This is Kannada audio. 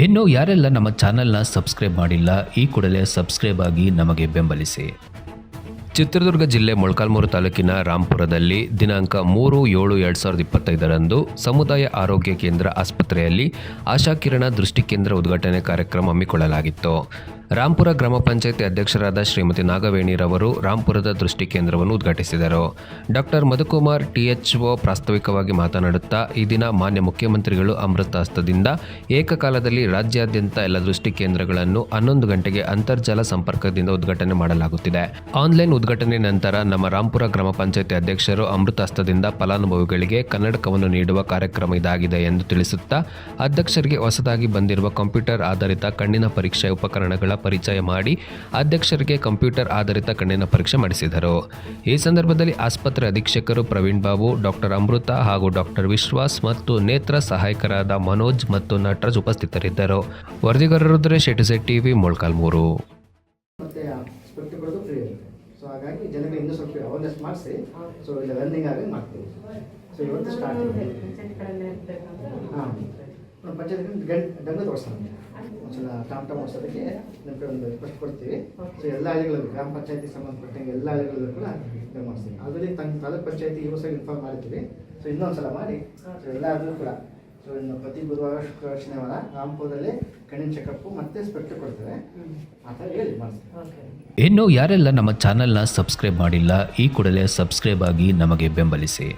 ಇನ್ನು ಯಾರೆಲ್ಲ ನಮ್ಮ ಚಾನೆಲ್ನ ಸಬ್ಸ್ಕ್ರೈಬ್ ಮಾಡಿಲ್ಲ, ಈ ಕೂಡಲೇ ಸಬ್ಸ್ಕ್ರೈಬ್ ಆಗಿ ನಮಗೆ ಬೆಂಬಲಿಸಿ. ಚಿತ್ರದುರ್ಗ ಜಿಲ್ಲೆ ಮೊಳಕಾಲ್ಮೂರು ತಾಲೂಕಿನ ರಾಂಪುರದಲ್ಲಿ ದಿನಾಂಕ ಮೂರು ಏಳು ಎರಡು ಸಾವಿರದ ಇಪ್ಪತ್ತೈದರಂದು ಸಮುದಾಯ ಆರೋಗ್ಯ ಕೇಂದ್ರ ಆಸ್ಪತ್ರೆಯಲ್ಲಿ ಆಶಾಕಿರಣ ದೃಷ್ಟಿ ಕೇಂದ್ರ ಉದ್ಘಾಟನೆ ಕಾರ್ಯಕ್ರಮ ಹಮ್ಮಿಕೊಳ್ಳಲಾಗಿತ್ತು. ರಾಂಪುರ ಗ್ರಾಮ ಪಂಚಾಯತಿ ಅಧ್ಯಕ್ಷರಾದ ಶ್ರೀಮತಿ ನಾಗವೇಣಿರವರು ರಾಂಪುರದ ದೃಷ್ಟಿ ಕೇಂದ್ರವನ್ನು ಉದ್ಘಾಟಿಸಿದರು. ಡಾಕ್ಟರ್ ಮಧುಕುಮಾರ್ ಟಿಎಚ್ಒ ಪ್ರಾಸ್ತಾವಿಕವಾಗಿ ಮಾತನಾಡುತ್ತಾ, ಈ ದಿನ ಮಾನ್ಯ ಮುಖ್ಯಮಂತ್ರಿಗಳು ಅಮೃತ ಹಸ್ತದಿಂದ ಏಕಕಾಲದಲ್ಲಿ ರಾಜ್ಯಾದ್ಯಂತ ಎಲ್ಲ ದೃಷ್ಟಿ ಕೇಂದ್ರಗಳನ್ನು ಹನ್ನೊಂದು ಗಂಟೆಗೆ ಅಂತರ್ಜಾಲ ಸಂಪರ್ಕದಿಂದ ಉದ್ಘಾಟನೆ ಮಾಡಲಾಗುತ್ತಿದೆ. ಆನ್ಲೈನ್ ಉದ್ಘಾಟನೆ ನಂತರ ನಮ್ಮ ರಾಂಪುರ ಗ್ರಾಮ ಪಂಚಾಯತಿ ಅಧ್ಯಕ್ಷರು ಅಮೃತ ಹಸ್ತದಿಂದ ಫಲಾನುಭವಿಗಳಿಗೆ ಕನ್ನಡಕವನ್ನು ನೀಡುವ ಕಾರ್ಯಕ್ರಮ ಇದಾಗಿದೆ ಎಂದು ತಿಳಿಸುತ್ತಾ, ಅಧ್ಯಕ್ಷರಿಗೆ ಹೊಸದಾಗಿ ಬಂದಿರುವ ಕಂಪ್ಯೂಟರ್ ಆಧಾರಿತ ಕಣ್ಣಿನ ಪರೀಕ್ಷೆ ಉಪಕರಣಗಳ ಪರಿಚಯ ಮಾಡಿ ಅಧ್ಯಕ್ಷರಿಗೆ ಕಂಪ್ಯೂಟರ್ ಆಧಾರಿತ ಕಣ್ಣಿನ ಪರೀಕ್ಷೆ ಮಾಡಿಸಿದರು. ಈ ಸಂದರ್ಭದಲ್ಲಿ ಆಸ್ಪತ್ರೆ ಅಧೀಕ್ಷಕರು ಪ್ರವೀಣ್ ಬಾಬು ಡಾಕ್ಟರ್ ಅಮೃತ ಹಾಗೂ ಡಾಕ್ಟರ್ ವಿಶ್ವಾಸ್ ಮತ್ತು ನೇತ್ರ ಸಹಾಯಕರಾದ ಮನೋಜ್ ಮತ್ತು ನಟರಾಜ್ ಉಪಸ್ಥಿತರಿದ್ದರು. ವರದಿಗಾರರು ರುದ್ರೇಶ್ ಎಟುಸೆಟ್ ಟಿವಿ ಮೊಳ್ಕಾಲ್ಮೂರು. ಮತ್ತೆ ಸ್ಪೆಕ್ಟ್ ಕೊಡೋದು ಫ್ರೀ ಸೊ ಹಾಗಾಗಿ ಜನಗಳಿಗೆ ಇನ್ನೂ ಸ್ವಲ್ಪ ಅವೇರ್ನೆಸ್ ಮಾಡಿಸಿ. ಸೊ ಇಲ್ಲಿ ರನ್ನಿಂಗ್ ಆಗಿ ಮಾಡ್ತೀವಿ. ಸೊ ಇವತ್ತು ಸ್ಟಾರ್ಟ್ ಹಾಂ. ಪಂಚಾಯತ್ ಗಂಟೆ ತೋರಿಸ್ತಾನೆ ಒಂದ್ಸಲ ಟಾಮ್ ಟಾಮ್ ಓಡಿಸೋದಕ್ಕೆ ನಮ್ಮ ಕಡೆ ಒಂದು ರಿಕ್ವೆಸ್ಟ್ ಕೊಡ್ತೀವಿ ಸೊ ಎಲ್ಲ ಹಳ್ಳಿಗಳಲ್ಲೂ ಗ್ರಾಮ ಪಂಚಾಯತಿ ಸಂಬಂಧಪಟ್ಟಂಗೆ ಎಲ್ಲ ಹಳ್ಳಿಗಳಲ್ಲೂ ಕೂಡ ಇದು ಮಾಡಿಸ್ತೀವಿ ಆಲ್ರೆಡಿ ತನ್ನ ತಾಲೂಕು ಪಂಚಾಯತಿ ಈ ವರ್ಷ ಇನ್ಫಾರ್ಮ್ ಮಾಡ್ತೀವಿ ಸೊ ಇನ್ನೊಂದ್ಸಲ ಮಾಡಿ. ಸೊ ಎಲ್ಲಾದ್ರೂ ಕೂಡ. ಸೊ ಇನ್ನು ಪ್ರತಿ ಗುರುವಾರ ಶುಕ್ರವಾರ ಶನಿವಾರ ರಾಮ್ಪುರದಲ್ಲಿ ಕಣ್ಣಿನ ಚೆಕಪ್ಪು ಮತ್ತೆ ಸ್ಪೆಕ್ಟ್ ಕೊಡ್ತಾರೆ. ಆ ಥರ ಹೇಳಿ ಮಾಡಿಸ್ತೀವಿ ಇನ್ನು ಯಾರೆಲ್ಲ ನಮ್ಮ ಚಾನೆಲ್ನ ಸಬ್ಸ್ಕ್ರೈಬ್ ಮಾಡಿಲ್ಲ ಈ ಕೂಡಲೇ ಸಬ್ಸ್ಕ್ರೈಬ್ ಆಗಿ ನಮಗೆ ಬೆಂಬಲಿಸಿ.